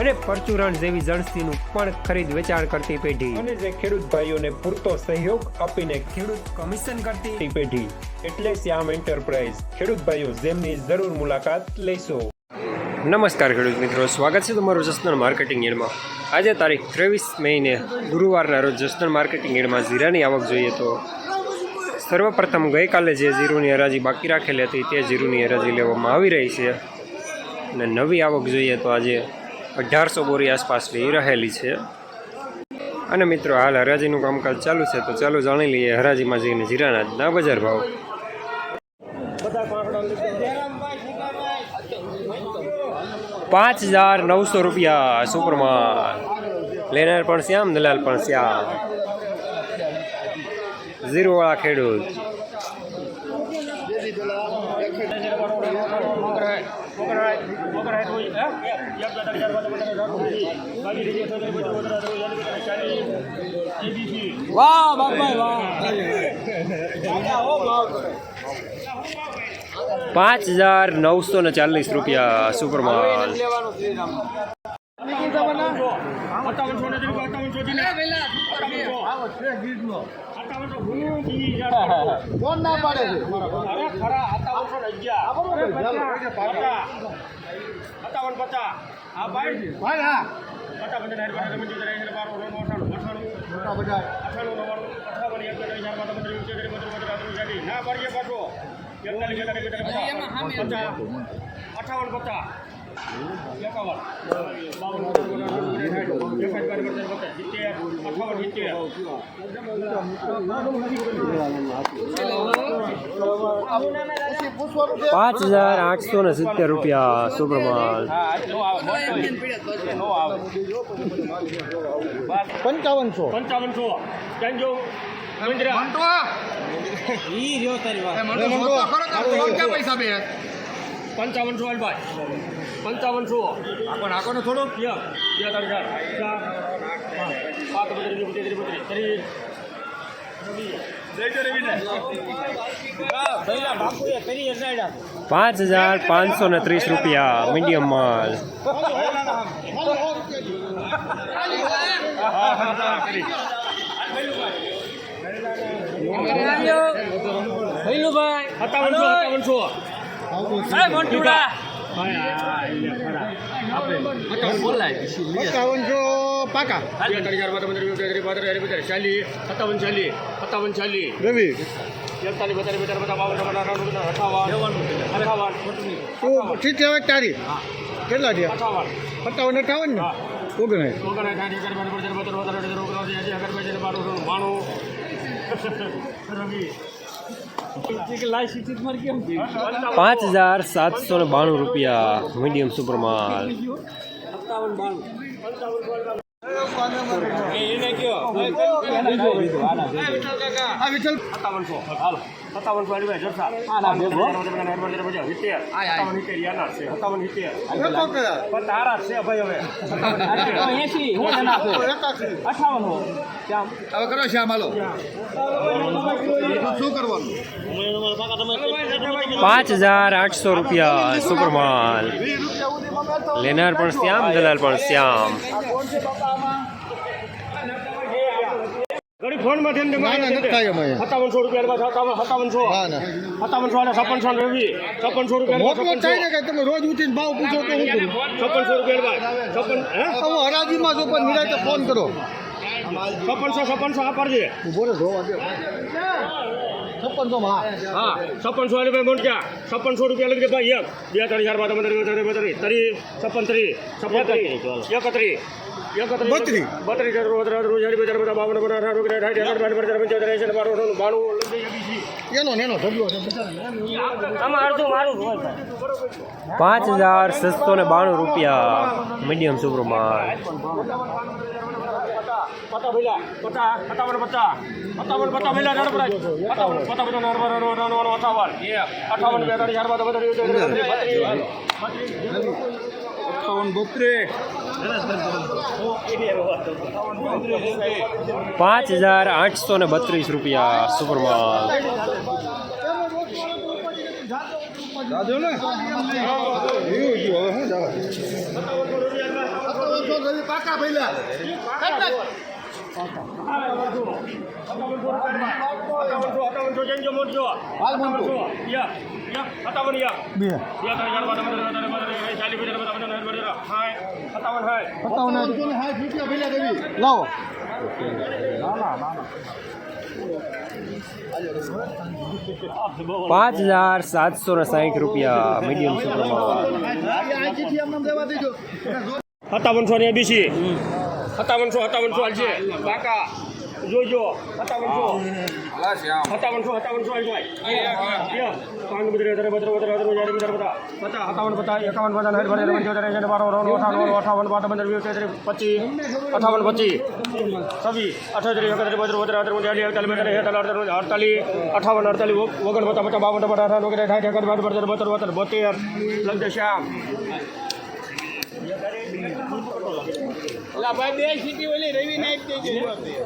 અને પરચુરણ જેવી જણસીનું પણ ખરીદ વેચાણ કરતી પેઢી. અને જે ખેડૂત ભાઈઓને પૂરતો સહયોગ આપીને ખેડૂત કમિશન કરતી પેઢી. એટલે શ્યામ એન્ટરપ્રાઇઝ. ખેડૂત ભાઈઓ જેમની જરૂર મુલાકાત લેશો. નમસ્કાર ખેડૂત મિત્રો સ્વાગત છે તમારું જસનલ માર્કેટિંગ એડમાં. આજે તારીખ ત્રેવીસ મેને ગુરુવારના રોજ જસનલ માર્કેટિંગ એડમાં જીરાની આવક જોઈએ તો સર્વપ્રથમ ગઈકાલે જે જીરુની હરાજી બાકી રાખેલી હતી તે જીરુની હરાજી લેવામાં આવી રહી છે. અને નવી આવક જોઈએ તો આજે અઢારસો બોરી આસપાસની રહેલી છે. અને મિત્રો હાલ હરાજીનું કામકાજ ચાલુ છે, તો ચાલો જાણી લઈએ હરાજીમાં જઈને જીરાનાથના બજાર ભાવ. પાંચ હજાર નવસો રૂપિયા સુપરમાં લેનાર પણ શ્યામ, દલાલ પણ શ્યામ. ખેડૂત વાહ બાપભાઈ વાહ. પાંચ હજાર નવસો ને ચાલીસ રૂપિયા સુપરમાલ કોણ ના પાડે છે. ભાઈ. હા. મોટા બધા. અઠાવન પચાસ એકાવન બાવન અઠાવન સિત્તેર પછી. પૂછવાનું છે પાંચ હજાર આઠસો ને સિત્તેર રૂપિયા સુપ્રમાલ પંચાવનસો. પંચાવનસો. પંચાવનસો હાલભાઈ પંચાવનસો પણ આકોને થોડું. બે બે ત્રણ ચાર. ચાર પાંચ બત્રીસ બત્રીસ બત્રીસ. ત્રીસ. પાંચ હજાર પાંચસો ને ત્રીસ રૂપિયા મીડિયમ માલ. સત્તાવનસો સત્તાવનસો પંચાવનસો પાકા ચાલીસ સત્તાવન ચાલી સત્તાવન ચાલી રવિ એકતાલીસ બત્રીસ બત્રીસ બધા બાવન અઠાવન અઠાવન તું સિત્તેર તારીખ કેટલા થયા અઠાવન સત્તાવન અઠાવન ને ઓગણીસ ઓગણ સાઠ અગિયાર બાર પંદર પંદર પંદર પંદર ઓગણ એસી અગિયાર બાર તેર બાર ઓગણ બાણું રવિ પાંચ હજાર સાતસો ને બાણું રૂપિયા મીડિયમ સુપર માલ હવે કરો શ્યામ હાલો શું કરવાનું? પાંચ હજાર આઠસો રૂપિયા સુપરમાલ. લેનાર પણ શ્યામ દલાલ પણ શ્યામ. ઘડી ફોનમાં ધ્યાન દે ના ના નથી થાય એમાં સત્તાવનસો રૂપિયા સત્તાવન સત્તાવનસો. સત્તાવનસો અને છપ્પનસો રવિ છપ્પનસો રૂપિયા તમે રોજ ઉઠીને ભાવ પૂછો તો છપ્પનસો રૂપિયા છપ્પન હરાજીમાં જો પણ નિરાતે ફોન કરો. છપ્પનસો છપ્પનસો આ પડજે છપ્પનસો હા છપ્પનસો વાળી ભાઈ મોટક્યા છપ્પનસો રૂપિયા લખી ભાઈ એક બે ત્રણ ચાર પાંચ ત્રણ વીસ ત્રીસ ત્રી છપ્પન ત્રી છપ્પન અડધું મારું જ હોય પાંચ હજાર છસો ને બાણું રૂપિયા મીડિયમ સુપરમાલ પતા ભઈલા ભઈલા અઠાવન. અઠાવન બાદ અઠાવન બોત્રીસ. પાંચ હજાર આઠસો ને બત્રીસ રૂપિયા સુપરમાલ દાદો ને. એવું હવે શું જવા પાકા ભઈલા લાવો પાંચ હજાર સાતસો ને સાહીઠ રૂપિયા મીડિયમ સત્તાવનસો ને એબીસી સત્તાવનસો સત્તાવનસો હાલશે કાકા જોજો સત્તાવનસો સત્તાવનસો સત્તાવનસો પાંચ બત્રીસ બત્રીસ બત્રીસ બત્રીસ બત્રીસ બત્રીસ બધા પચાસ સત્તાવન પચાસ એકાવન પચાસ સાઠ બત્રીસ પંચોતેર એંસી બાર અઠાવન અઠાવન પાંચ પંદર વીસ તેત્રીસ પચીસ અઠાવન પચીસ છવ્વીસ અઠત્રીસ એકત્રીસ બત્રીસ બત્રીસ અઠત્રીસ ચાલીસ અડતાલીસ બેતાલીસ એકતાલીસ અડતાલીસ અઠાવન અડતાલીસ ઓગણ પચાસ પચાસ બાવન પચાસ અઠાવન ઓગણ સાઠ એકત્રીસ બાર બત્રીસ બત્રીસ બોતેર લગ્ન શ્યામ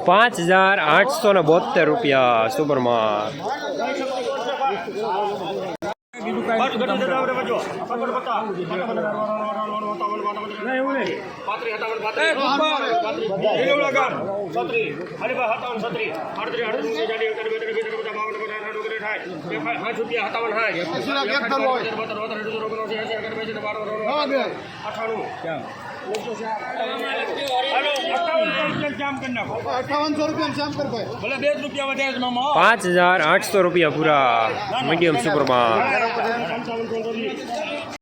પાંચ હજાર આઠસો ને બોતેર રૂપિયા સુપરમાલ અઠાવનસો પાંચ હજાર આઠસો રૂપિયા પૂરા મીડિયમ સુપરમાલ